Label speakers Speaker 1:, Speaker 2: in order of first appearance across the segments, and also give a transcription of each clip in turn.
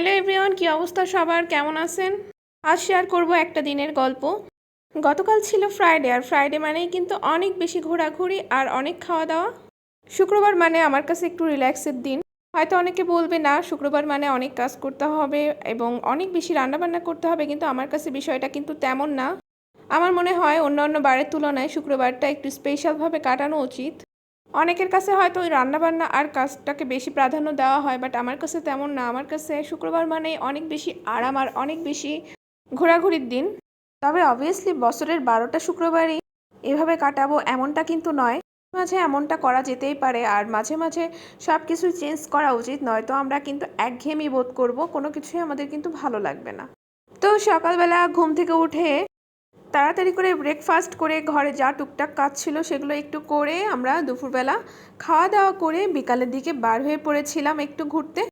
Speaker 1: Hello everyone, কী অবস্থা সবার? কেমন আছেন? আজ শেয়ার করব একটা দিনের গল্প। গতকাল ছিল ফ্রাইডে আর ফ্রাইডে মানেই কিন্তু অনেক বেশি ঘোরাঘুরি আর অনেক খাওয়া দাওয়া শুক্রবার মানে আমার কাছে একটু রিল্যাক্সের দিন। হয়তো অনেকে বলবে, না, শুক্রবার মানে অনেক কাজ করতে হবে এবং অনেক বেশি রান্নাবান্না করতে হবে। কিন্তু আমার কাছে বিষয়টা কিন্তু তেমন না। আমার মনে হয় অন্য অন্য বারের তুলনায় শুক্রবারটা একটু স্পেশালভাবে কাটানো উচিত। অনেকের কাছে হয়তো ওই রান্নাবান্না আর কাজটাকে বেশি প্রাধান্য দেওয়া হয় বাট আমার কাছে তেমন না। আমার কাছে শুক্রবার মানে অনেক বেশি আরাম আর অনেক বেশি ঘোরাঘুরির দিন। তবে অবভিয়াসলি বছরের বারোটা শুক্রবারই এভাবে কাটাবো এমনটা কিন্তু নয়। মাঝে এমনটা করা যেতেই পারে আর মাঝে মাঝে সব কিছু চেঞ্জ করা উচিত, নয়তো আমরা কিন্তু একঘেয়েমি বোধ করব, কোনো কিছুই আমাদের কিন্তু ভালো লাগবে না। তো সকালবেলা ঘুম থেকে উঠে তাড়াতাড়ি করে ব্রেকফাস্ট করে ঘরে যা টুকটাক কাজ ছিল সেগুলো একটু করে আমরা দুপুরবেলা খাওয়া দাওয়া করে বিকালের দিকে বার হয়ে পড়েছিলাম একটু ঘুরতে।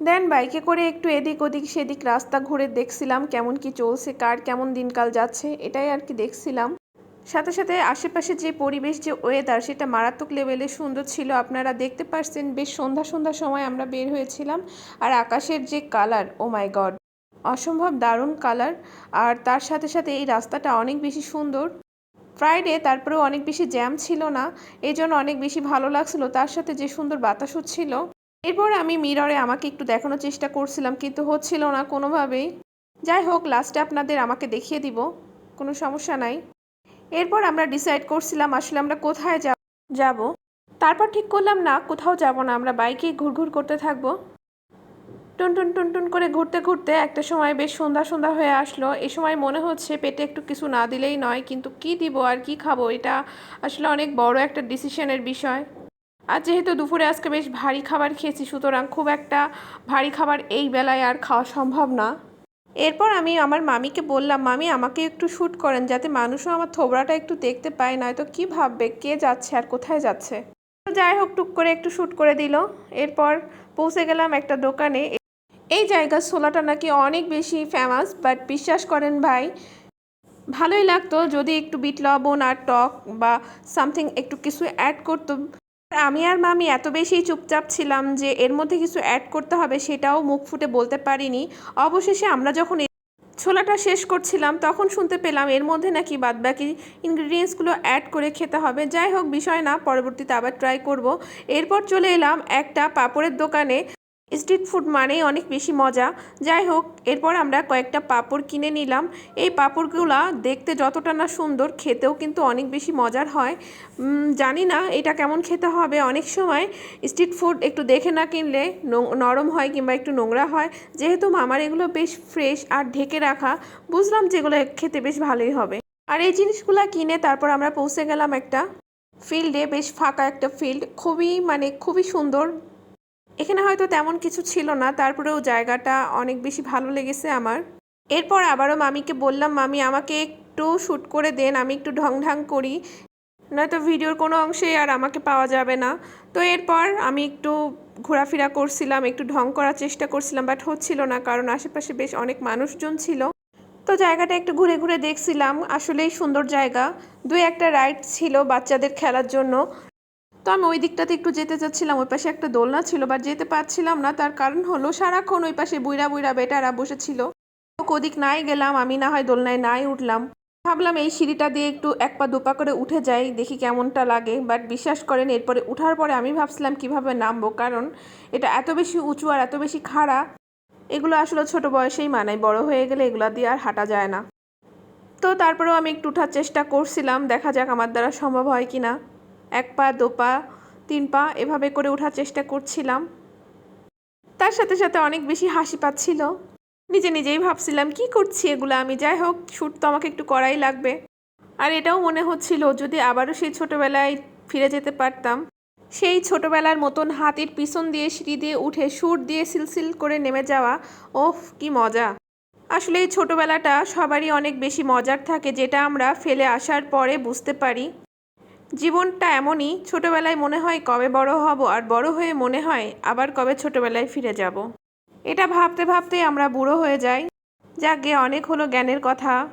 Speaker 1: দেন বাইকে করে একটু এদিক ওদিক সেদিক রাস্তা ঘুরে দেখছিলাম কেমন কি চলছে, কার কেমন দিনকাল যাচ্ছে, এটাই আর কি দেখছিলাম। সাথে সাথে আশেপাশে যে পরিবেশ, যে ওয়েদার সেটা মারাত্মক লেভেলে সুন্দর ছিল। আপনারা দেখতে পারছেন বেশ সন্ধ্যা সন্ধ্যার সময় আমরা বের হয়েছিলাম। আর আকাশের যে কালার ও মাই গড অসম্ভব দারুণ কালার আর তার সাথে সাথে এই রাস্তাটা অনেক বেশি সুন্দর। ফ্রাইডে তারপরেও অনেক বেশি জ্যাম ছিল না, এই জন্য অনেক বেশি ভালো লাগছিল। তার সাথে যে সুন্দর বাতাস হচ্ছিল এরপর আমি মিররে আমাকে একটু দেখানোর চেষ্টা করছিলাম, কিন্তু হচ্ছিল না কোনোভাবেই। যাই হোক লাস্টে আপনাদের আমাকে দেখিয়ে দিব, কোনো সমস্যা নাই। এরপর আমরা ডিসাইড করছিলাম আসলে আমরা কোথায় যাব। তারপর ঠিক করলাম না, কোথাও যাব না, আমরা বাইকে ঘুরঘুর করতে থাকব। টুন টুন টুন টুন করে ঘুরতে ঘুরতে একটা সময় বেশ সন্ধ্যা সন্ধ্যা হয়ে আসলো। এ সময় মনে হচ্ছে পেটে একটু কিছু না দিলেই নয়, কিন্তু কি দিব আর কি খাব? এটা আসলে অনেক বড় একটা ডিসিশনের বিষয়। আর যেহেতু দুপুরে আজকে বেশ ভারী খাবার খেয়েছি, সুতরাং খুব একটা ভারী খাবার এই বেলায় আর খাওয়া সম্ভব না। এরপর আমি আমার মামিকে বললাম, মামি, আমাকে একটু শ্যুট করেন যাতে মানুষও আমার থোবড়াটা একটু দেখতে পায়, নয়তো কি ভাববে? কে যাচ্ছে আর কোথায় যাচ্ছে? যাই হোক, টুক করে একটু শ্যুট করে দিল। এরপর পৌঁছে গেলাম একটা দোকানে। এই জায়গার ছোলাটা নাকি অনেক বেশি ফেমাস বাট বিশ্বাস করেন ভাই, ভালোই লাগতো যদি একটু বিট লবণ আর টক বা সামথিং একটু কিছু অ্যাড করতো আমি আর মামি এত বেশি চুপচাপ ছিলাম যে এর মধ্যে কিছু অ্যাড করতে হবে সেটাও মুখ ফুটে বলতে পারিনি। অবশেষে আমরা যখন ছোলাটা শেষ করছিলাম, তখন শুনতে পেলাম এর মধ্যে নাকি বাদবাকি ইনগ্রিডিয়েন্টসগুলো অ্যাড করে খেতে হবে। যাই হোক, বিষয় না, পরবর্তীতে আবার ট্রাই করব। এরপর চলে এলাম একটা পাপড়ের দোকানে। স্ট্রিট ফুড মানেই অনেক বেশি মজা। যাই হোক, এরপর আমরা কয়েকটা পাঁপড় কিনে নিলাম। এই পাঁপড়গুলা দেখতে যতটা না সুন্দর, খেতেও কিন্তু অনেক বেশি মজার হয়। জানি না এটা কেমন খেতে হবে। অনেক সময় স্ট্রিট ফুড একটু দেখে না কিনলে নরম হয় কিংবা একটু নোংরা হয়। যেহেতু মামার এগুলো বেশ ফ্রেশ আর ঢেকে রাখা, বুঝলাম যেগুলো খেতে বেশ ভালোই হবে। আর এই জিনিসগুলো কিনে তারপর আমরা পৌঁছে গেলাম একটা ফিল্ডে। বেশ ফাঁকা একটা ফিল্ড। খুবই মানে খুবই সুন্দর এখানে হয়তো তেমন কিছু ছিল না, তারপরেও জায়গাটা অনেক বেশি ভালো লেগেছে আমার। এরপর আবারও মামিকে বললাম, মামি, আমাকে একটু শ্যুট করে দেন, আমি একটু ঢং ঢং করি। নয়তো ভিডিওর কোনো অংশেই আর আমাকে পাওয়া যাবে না। তো এরপর আমি একটু ঘোরাফেরা করছিলাম, একটু ঢং করার চেষ্টা করছিলাম, বাট হচ্ছিল না, কারণ আশেপাশে বেশ অনেক মানুষজন ছিল। তো জায়গাটা একটু ঘুরে ঘুরে দেখছিলাম, আসলেই সুন্দর জায়গা। দুই একটা রাইড ছিল বাচ্চাদের খেলার জন্য। তো আমি ওই দিকটাতে একটু যেতে চাচ্ছিলাম, ওই পাশে একটা দোলনা ছিল বাট যেতে পারছিলাম না। তার কারণ হলো সারাক্ষণ ওই পাশে বুইরা বুইরা বেটারা বসেছিল। ওদিক নাই গেলাম, আমি না হয় দোলনায় নাই উঠলাম। ভাবলাম এই সিঁড়িটা দিয়ে একটু এক পা দুপা করে উঠে যাই, দেখি কেমনটা লাগে। বাট বিশ্বাস করেন, এরপরে উঠার পরে আমি ভাবছিলাম কীভাবে নামবো, কারণ এটা এত বেশি উঁচু আর এত বেশি খাড়া। এগুলো আসলে ছোট বয়সেই মানায়, বড় হয়ে গেলে এগুলো দিয়ে আর হাঁটা যায় না। তো তারপরেও আমি একটু উঠার চেষ্টা করছিলাম, দেখা যাক আমার দ্বারা সম্ভব হয় কি না এক পা, দু পা, তিন পা এভাবে করে ওঠার চেষ্টা করছিলাম। তার সাথে সাথে অনেক বেশি হাসি পাচ্ছিল। নিজে নিজেই ভাবছিলাম, কি করছি এগুলো? আমি যাই হোক, শ্যুট তো আমাকে একটু করাই লাগবে। আর এটাও মনে হচ্ছিল, যদি আবারও সেই ছোটোবেলায় ফিরে যেতে পারতাম। সেই ছোটোবেলার মতন হাতির পিছন দিয়ে সিঁড়ি দিয়ে উঠে সুর দিয়ে সিলসিল করে নেমে যাওয়া, ওফ, কি মজা! আসলে এই ছোটোবেলাটা সবারই অনেক বেশি মজার থাকে, যেটা আমরা ফেলে আসার পরে বুঝতে পারি। জীবনটা এমনই, ছোটবেলায় মনে হয় কবে বড় হব আর বড় হয়ে মনে হয় আবার কবে ছোটবেলায় ফিরে যাব। এটা ভাবতে ভাবতেই আমরা বুড়ো হয়ে যাই। যাকে অনেক হলো জ্ঞানের কথা।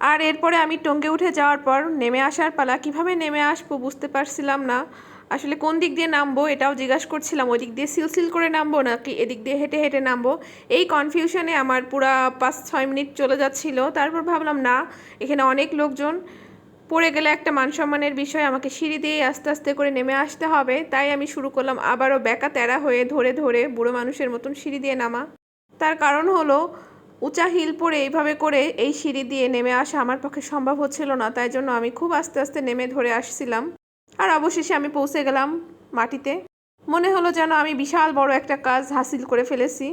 Speaker 1: আর এরপরে আমি টঙ্গে উঠে যাওয়ার পর নেমে আসার পালা, কীভাবে নেমে আসব বুঝতে পারছিলাম না। আসলে কোন দিক দিয়ে নামবো এটাও জিজ্ঞাসা করছিলাম ওই দিক দিয়ে সিলসিল করে নামবো নাকি এদিক দিয়ে হেঁটে হেঁটে নামবো? এই কনফিউশনে আমার পুরা পাঁচ ছয় মিনিট চলে যাচ্ছিল। তারপর ভাবলাম, না, এখানে অনেক লোকজন। পড়ে গেলে একটা মান সম্মানের বিষয় আমাকে সিঁড়ি দিয়ে আস্তে আস্তে করে নেমে আসতে হবে। তাই আমি শুরু করলাম আবারও বেকা তেরা হয়ে ধরে ধরে বুড়ো মানুষের মতন সিঁড়ি দিয়ে নামা। তার কারণ হলো, উঁচা হিল পরে এইভাবে করে এই সিঁড়ি দিয়ে নেমে আসা আমার পক্ষে সম্ভব হচ্ছিল না। তাই জন্য আমি খুব আস্তে আস্তে নেমে ধরে আসছিলাম। আর অবশেষে আমি পৌঁছে গেলাম মাটিতে। মনে হলো যেন আমি বিশাল বড় একটা কাজ হাসিল করে ফেলেছি।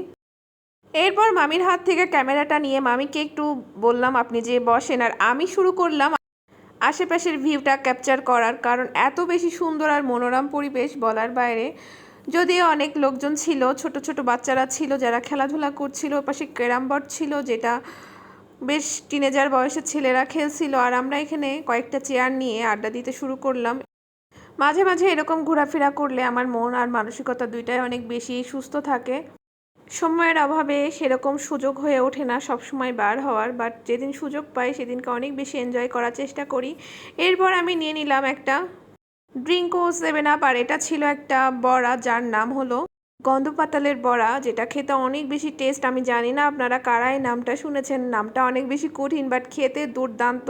Speaker 1: এরপর মামির হাত থেকে ক্যামেরাটা নিয়ে মামিকে একটু বললাম, আপনি যে বসেন। আর আমি শুরু করলাম আশেপাশের ভিউটা ক্যাপচার করার কারণ এত বেশি সুন্দর আর মনোরম পরিবেশ বলার বাইরে। যদিও অনেক লোকজন ছিল, ছোট ছোট বাচ্চারা ছিল যারা খেলাধুলা করছিল, পাশে ক্যারাম বোর্ড ছিল যেটা বেশ টিনেজার বয়সের ছেলেরা খেলছিল। আর আমরা এখানে কয়েকটা চেয়ার নিয়ে আড্ডা দিতে শুরু করলাম। মাঝে মাঝে এরকম ঘোরাফেরা করলে আমার মন আর মানসিকতা দুইটাই অনেক বেশি সুস্থ থাকে। সময়ের অভাবে সেরকম সুযোগ হয়ে ওঠে না সব সময় বার হওয়ার বাট যেদিন সুযোগ পাই সেদিনকে অনেক বেশি এনজয় করার চেষ্টা করি। এরপর আমি নিয়ে নিলাম একটা ড্রিঙ্ক ও সেভেন আপ আর এটা ছিল একটা বড়া যার নাম হলো গন্ধপাতালের বড়া, যেটা খেতে অনেক বেশি টেস্ট আমি জানি না আপনারা কারাই নামটা শুনেছেন, নামটা অনেক বেশি কঠিন বাট খেতে দুর্দান্ত।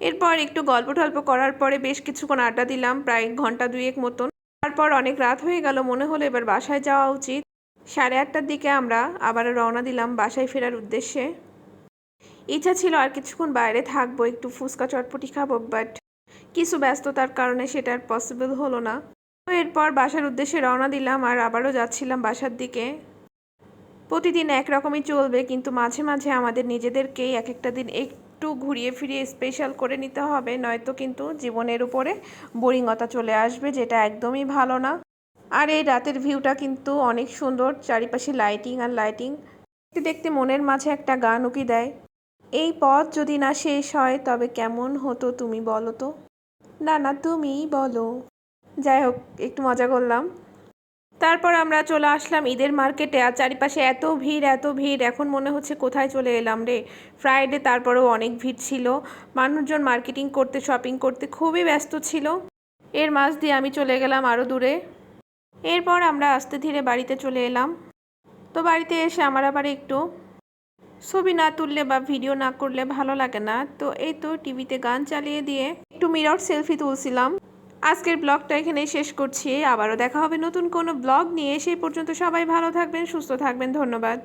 Speaker 1: এরপর একটু গল্প টল্প করার পরে বেশ কিছুক্ষণ আড্ডা দিলাম, প্রায় ঘণ্টা দুয়েক মতন। তারপর অনেক রাত হয়ে গেল, মনে হলো এবার বাসায় যাওয়া উচিত। সাড়ে আটটার দিকে আমরা আবার রওনা দিলাম বাসায় ফেরার উদ্দেশ্যে। ইচ্ছা ছিল আর কিছুক্ষণ বাইরে থাকব, একটু ফুচকা চটপটি খাব বাট কিছু ব্যস্ততার কারণে সেটা আর পসিবল হলো না। তো এরপর বাসার উদ্দেশ্যে রওনা দিলাম আর আবারও যাচ্ছিলাম বাসার দিকে। প্রতিদিন একরকমই চলবে, কিন্তু মাঝে মাঝে আমাদের নিজেদেরকেই এক একটা দিন একটু ঘুরিয়ে ফিরিয়ে স্পেশাল করে নিতে হবে, নয়তো কিন্তু জীবনের উপরে বোরিংতা চলে আসবে, যেটা একদমই ভালো না। আর এই রাতের ভিউটা কিন্তু অনেক সুন্দর, চারিপাশে লাইটিং আর লাইটিং দেখতে দেখতে মনের মাঝে একটা গান উকি দেয়? এই পথ যদি না শেষ হয়, তবে কেমন হতো তুমি বলো তো? না না তুমিই বলো। যাই হোক, একটু মজা করলাম। তারপর আমরা চলে আসলাম ঈদের মার্কেটে, আর চারিপাশে এত ভিড় এত ভিড়, এখন মনে হচ্ছে কোথায় চলে এলাম রে? ফ্রাইডে তারপরেও অনেক ভিড় ছিল। মানুষজন মার্কেটিং করতে শপিং করতে খুবই ব্যস্ত ছিল। এর মাঝ দিয়ে আমি চলে গেলাম আরও দূরে। এরপর আমরা আস্তে ধীরে বাড়িতে চলে এলাম। তো বাড়িতে এসে আমার আবার একটু ছবি না তুললে বা ভিডিও না করলে ভালো লাগে না। তো এই তো টিভিতে গান চালিয়ে দিয়ে একটু মিরর সেলফি তুলছিলাম। আজকের ব্লগটা এখানেই শেষ করছি। আবারও দেখা হবে নতুন কোনো ব্লগ নিয়ে। সেই পর্যন্ত সবাই ভালো থাকবেন, সুস্থ থাকবেন। ধন্যবাদ।